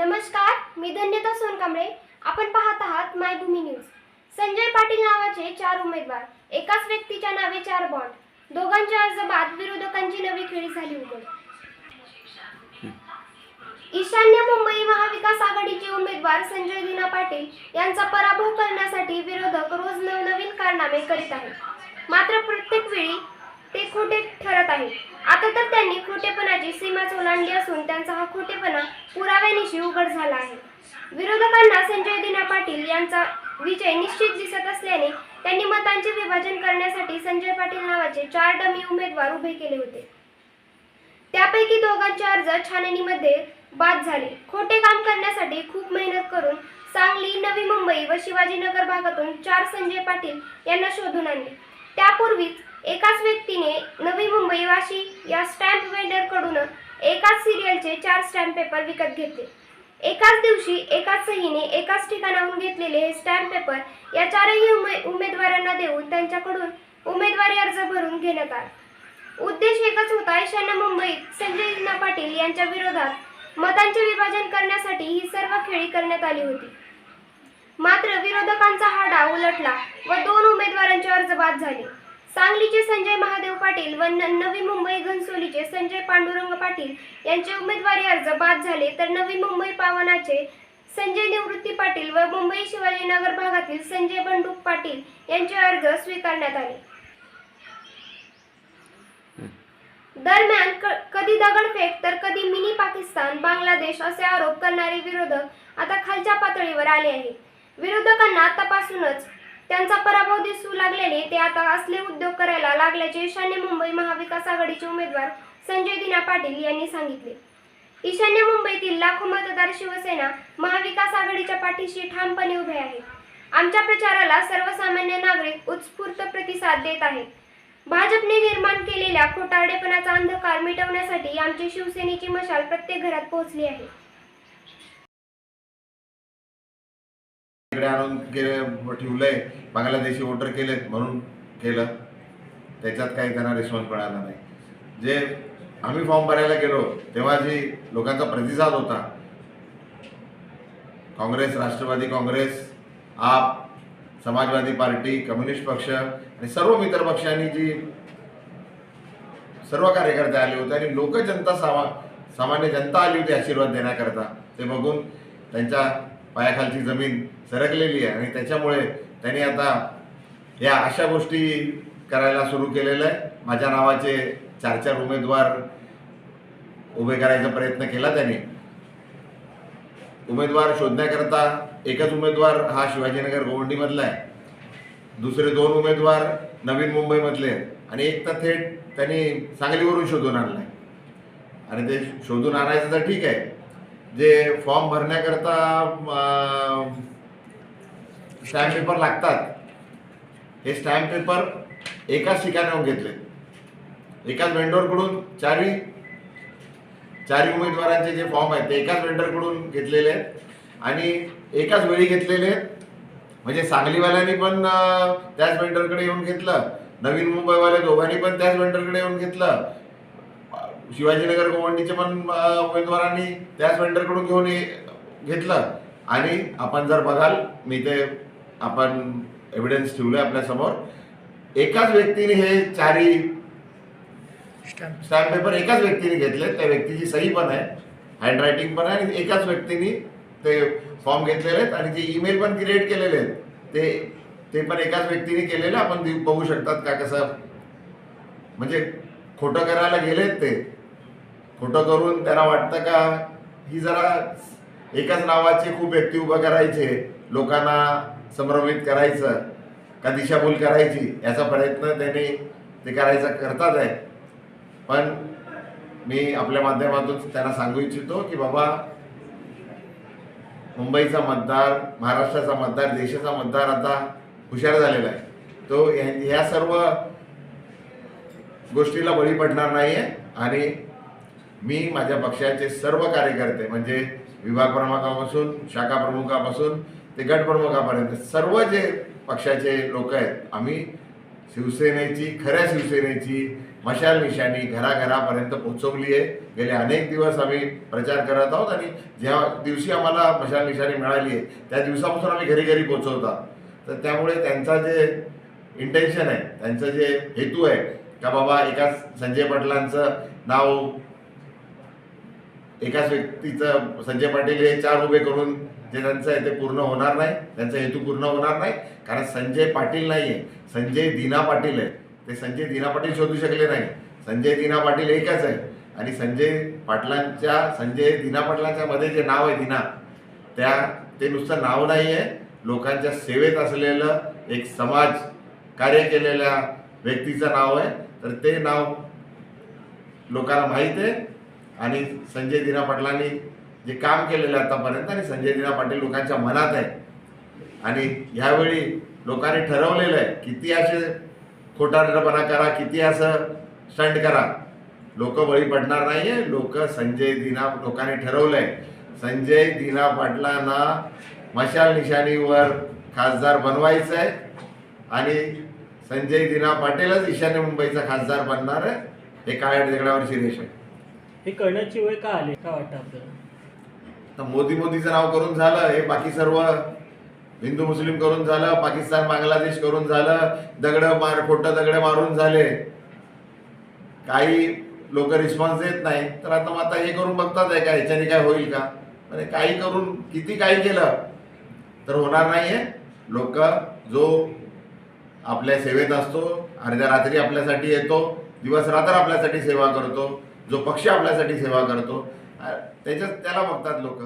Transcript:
नमस्कार मी धन्यता सोनकांबळे. आपण पाहत आहात मायभूमी न्यूज. संजय पाटील नावाचे चार उमेदवार एकाच व्यक्तीच्या नावे चार बॉन्ड दोघांच्या अर्ज बाद विरोधकांची नवी खेळी झाली उघड. ईशान्य मुंबई महाविकास आघाडीचे उमेदवार संजय दिना पाटील यांचा पराभव करण्यासाठी विरोधक रोज नवनवीन कारनामे करीत आहेत. मात्र प्रत्येक वेळी ते खोटे ठरत आहेत. आता तर त्यांनी खोटेपणाची सीमाच ओलांडली असून त्यांचा हा खोटेपणा पुराव्यानिशी उघड झाला आहे. विरोधकांना संजय दिना पाटील यांचा विजय निश्चित दिसत असल्याने त्यांनी मतांचे विभाजन करण्यासाठी संजय पाटील नावाचे चार डमी उमेदवार उभे केले होते. त्यापैकी दोघांचे अर्ज छाननीमध्ये बाद झाले. खोटे काम करण्यासाठी खूप मेहनत करून सांगली नवी मुंबई व शिवाजीनगर भागातून चार संजय पाटील यांना शोधून आणले. त्यापूर्वीच एकाच व्यक्तीने नवी मुंबई वाशी या स्टॅम्प वेंडरकडून एकाच सिरियलचे चार स्टॅम्प पेपर विकत घेतले. एकाच दिवशी एकाच सहीने एकाच ठिकाणाहून घेतलेले हे स्टॅम्प पेपर या चारही उमे उमेदवारांना देऊन त्यांच्याकडून उमेदवारी अर्ज भरून घेण्यात आला. उद्देश एकच होता ईशान्य मुंबईत संजय पाटील यांच्या विरोधात मतांचे विभाजन करण्यासाठी ही सर्व खेळी करण्यात आली होती. मात्र विरोधकांचा हा डाव उलटला व दोन उमेदवारांचे अर्ज बाद झाले. सांगलीचे संजय महादेव पाटील व न- नवी मुंबई घनसोलीचे संजय पांडुरंग पाटील यांचे उमेदवारी अर्ज बाद झाले तर नवी मुंबई पावनाचे संजय निवृत्ती पाटील व मुंबई शिवाजीनगर भागातील संजय बंडूक पाटील यांचे अर्ज स्वीकारण्यात आले. दरम्यान क- कधी दगडफेक तर कधी मिनी पाकिस्तान बांगलादेश असे आरोप करणारे विरोधक आता खालच्या पातळीवर आले आहेत. विरोधकांना तपासूनच त्यांचा पराभव दिसू लागल्याने ते आता असले उद्योग करायला लागल्याचे ईशान्य मुंबई महाविकास आघाडीचे उमेदवार संजय दिना पाटील यांनी सांगितले. ईशान्य मुंबईतील लाखो मतदार शिवसेना महाविकास आघाडीच्या पाठीशी ठामपणे उभे आहे आमच्या प्रचाराला सर्वसामान्य नागरिक उत्स्फूर्त प्रतिसाद देत आहेत. भाजपने निर्माण केलेल्या खोटारडेपणाचा अंधकार मिटवण्यासाठी आमची शिवसेनेची मशाल प्रत्येक घरात पोहोचली आहे. इकडे आणून ठेवलंय. बांगलादेशी वोटर केलेत म्हणून केलं. त्याच्यात काही त्यांना रिस्पॉन्स मिळाला नाही. जे आम्ही फॉर्म भरायला गेलो तेव्हा जी लोकांचा प्रतिसाद होता काँग्रेस राष्ट्रवादी काँग्रेस आप समाजवादी पार्टी कम्युनिस्ट पक्ष आणि सर्व मित्र पक्षांनी जी सर्व कार्यकर्ते आले होते आणि लोक जनता सामा सामान्य जनता आली होती आशीर्वाद देण्याकरता ते बघून त्यांच्या पायाखालची जमीन सरकलेली आहे आणि त्याच्यामुळे त्यांनी आता या अशा गोष्टी करायला सुरू केलेलं आहे. माझ्या नावाचे चार चार उमेदवार उभे करायचा प्रयत्न केला त्यांनी. उमेदवार शोधण्याकरता एकच उमेदवार हा शिवाजीनगर गोवंडीमधला आहे. दुसरे दोन उमेदवार नवीन मुंबईमधले आहेत. आणि एक तर थेट त्यांनी सांगलीवरून शोधून आणलाय. आणि ते शोधून आणायचं तर ठीक आहे. जे फॉर्म भरण्याकरता स्टॅम्प पेपर लागतात हे स्टॅम्प पेपर एकाच ठिकाणाहून घेतले. एकाच वेंडरकडून चारही चारही उमेदवारांचे जे फॉर्म आहेत ते एकाच वेंडरकडून घेतलेले आहेत. आणि एकाच वेळी घेतलेले आहेत. म्हणजे सांगलीवाल्यांनी पण त्याच वेंडरकडे येऊन घेतलं. नवीन मुंबईवाले दोघांनी पण त्याच वेंडरकडे येऊन घेतलं. शिवाजीनगर गोवंडीचे पण उमेदवारांनी त्याच वेंडरकडून घेऊन घेतलं. आणि आपण जर बघाल मी ते आपण एव्हिडन्स ठेवले आपल्यासमोर. एकाच व्यक्तीने हे चारही स्टॅम्प पेपर एकाच व्यक्तीने घेतले. त्या व्यक्तीची सही पण आहे हँडरायटिंग पण आहे आणि एकाच व्यक्तीने ते फॉर्म घेतलेले आहेत आणि जे ईमेल पण क्रिएट केलेले आहेत ते ते पण एकाच व्यक्तीने केलेले. आपण बघू शकतात का कसं म्हणजे खोटं करायला गेलेत ते. खोटं करून त्यांना वाटतं का ही जरा एकाच नावाचे खूप व्यक्ती उभं करायचे लोकांना संभ्रमित करायचं का दिशाभूल करायची याचा प्रयत्न त्यांनी ते करायचा करतात आहे. पण मी आपल्या माध्यमातून त्यांना सांगू इच्छितो की बाबा मुंबईचा मतदार महाराष्ट्राचा मतदार देशाचा मतदार आता हुशार झालेला आहे. तो ह्या सर्व गोष्टीला बळी पडणार नाही आहे आणि मी माझ्या पक्षाचे सर्व कार्यकर्ते म्हणजे विभाग प्रमुखापासून शाखा प्रमुखापासून ते गट प्रमुखापर्यंत सर्व जे पक्षाचे लोक आहेत आम्ही शिवसेनेची खऱ्या शिवसेनेची मशाल निशाणी घराघरापर्यंत पोहोचवली आहे. गेले अनेक दिवस आम्ही प्रचार करत आहोत आणि ज्या दिवशी आम्हाला मशाल निशाणी मिळाली आहे त्या दिवसापासून आम्ही घरी घरी पोहोचवतात तर त्यामुळे त्यांचा जे इंटेन्शन आहे त्यांचं जे हेतू आहे का बाबा एकाच संजय पाटलांचं नाव एकाच व्यक्तीचं संजय पाटील हे चार उभे करून जे त्यांचं आहे ते पूर्ण होणार नाही त्यांचा हेतू पूर्ण होणार नाही. कारण संजय पाटील नाही आहे संजय दिना पाटील आहे ते संजय दिना पाटील शोधू शकले नाही. संजय दिना पाटील एकच आहे आणि संजय पाटलांच्या संजय दिना पाटलांच्या मध्ये जे नाव आहे दिना त्या ते नुसतं नाव नाही आहे लोकांच्या सेवेत असलेलं एक समाज कार्य केलेल्या व्यक्तीचं नाव आहे. तर ते नाव लोकांना माहीत आहे. आणि संजय दिना पाटलांनी जे काम केलेलं आहे आतापर्यंत आणि संजय दिना पाटील लोकांच्या मनात आहे. आणि ह्यावेळी लोकांनी ठरवलेलं आहे किती असे खोटारपणा करा किती असं स्टंट करा. लोक बळी पडणार नाही आहे लोक संजय दिना लोकांनी ठरवलं आहे संजय दिना पाटलांना मशाल निशाणीवर खासदार बनवायचं आहे आणि संजय दिना पाटीलच ईशान्य मुंबईचा खासदार बनणार आहे हे काळ्या दगडावरची रेष आहे. हे करण्याची वेळ का आली? काय वाटतं आपल्याला? तर मोदी मोदीचं नाव करून झालं हे बाकी सर्व हिंदू मुस्लिम करून झालं पाकिस्तान बांगलादेश करून झालं दगड मार खोटं दगड मारून झाले. काही लोक रिस्पॉन्स देत नाही. तर आता मग आता हे करून बघतात आहे का ह्याच्याने काय होईल का? म्हणजे काही करून किती काही केलं तर होणार नाहीये. लोक जो आपल्या सेवेत असतो अर्ध्या रात्री आपल्यासाठी येतो दिवस रात्र आपल्यासाठी सेवा करतो जो पक्ष आपल्यासाठी सेवा करतो त्याच्यात त्याला बघतात लोक.